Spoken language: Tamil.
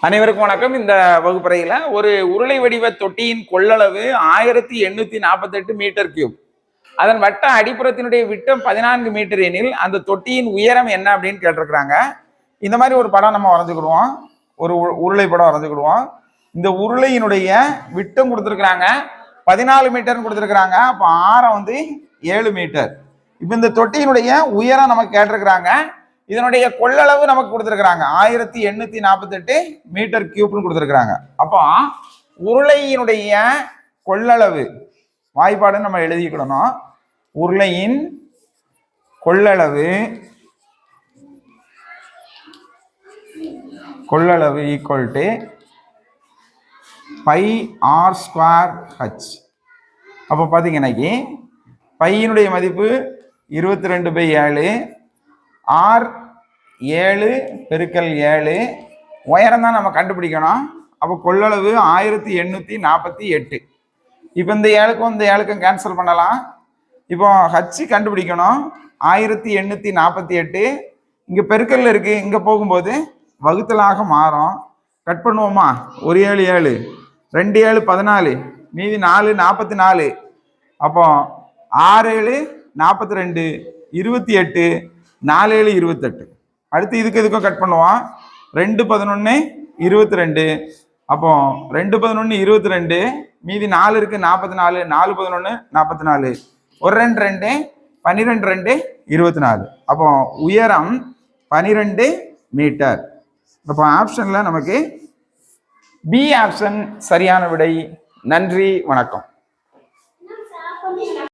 அனைவருக்கும் வணக்கம். இந்த வகுப்பறையில ஒரு உருளை வடிவ தொட்டியின் கொள்ளளவு ஆயிரத்தி எண்ணூத்தி நாற்பத்தெட்டு மீட்டர் கியூப் அதன் வட்ட அடிப்புறத்தினுடைய விட்டம் பதினான்கு மீட்டர் எனில் அந்த தொட்டியின் உயரம் என்ன அப்படின்னு கேட்டிருக்கிறாங்க. இந்த மாதிரி ஒரு படம் நம்ம வரைஞ்சுக்கிடுவோம். ஒரு உ- உருளை படம் வரைஞ்சுக்கிடுவோம். இந்த உருளையினுடைய விட்டம் கொடுத்துருக்குறாங்க. பதினாலு மீட்டர்னு கொடுத்துருக்குறாங்க. அப்போ ஆரம் வந்து ஏழு மீட்டர். இப்போ இந்த தொட்டியினுடைய உயரம் நமக்கு கேட்டிருக்கிறாங்க. இதனுடைய கொள்ளளவு நமக்கு கொடுத்துருக்குறாங்க. ஆயிரத்தி எண்ணூத்தி நாற்பத்தெட்டு மீட்டர் கியூப்னு கொடுத்துருக்குறாங்க. அப்போ உருளையினுடைய கொள்ளளவு வாய்ப்பாடுன்னு நம்ம எழுதிக்கிடணும் உருளையின் கொள்ளளவு கொள்ளளவு equal to pi r square h அப்போ பார்த்தீங்கன்னாக்கி பையினுடைய மதிப்பு இருபத்தி ரெண்டு பை ஏழு ஆர் ஏழு பெருக்கல் ஏழு. உயரம் தான் நம்ம கண்டுபிடிக்கணும். அப்போ கொள்ளளவு ஆயிரத்தி எண்ணூற்றி நாற்பத்தி எட்டு. இப்போ இந்த ஏழுக்கும் இந்த ஏழுக்கும் கேன்சல் பண்ணலாம். இப்போ ஹச்சு கண்டுபிடிக்கணும். ஆயிரத்தி எண்ணூற்றி நாற்பத்தி எட்டு. இங்கே பெருக்கல்ல இருக்கு. இங்கே போகும்போது வகுத்தலாக மாறும். கட் பண்ணுவோமா? ஒரு ஏழு ஏழு. ரெண்டு ஏழு பதினாலு. மீதி நாலு நாற்பத்தி நாலு. அப்போ ஆறு ஏழு நாற்பத்தி ரெண்டு. இருபத்தி எட்டு. நாலு ஏழு இருபத்தெட்டு. அடுத்து இதுக்கு இதுக்கும் கட் பண்ணுவோம்? ரெண்டு பதினொன்று இருபத்தி ரெண்டு. அப்போ ரெண்டு பதினொன்று இருபத்தி ரெண்டு மீதி நாலு இருக்கு நாற்பத்தி நாலு நாலு பதினொன்று நாற்பத்தி நாலு. ஒரு ரெண்டு ரெண்டு பன்னிரெண்டு ரெண்டு இருபத்தி நாலு. அப்போ உயரம் பனிரெண்டு மீட்டர். அப்போ ஆப்ஷனில் நமக்கு பி ஆப்ஷன் சரியான விடை. நன்றி வணக்கம்.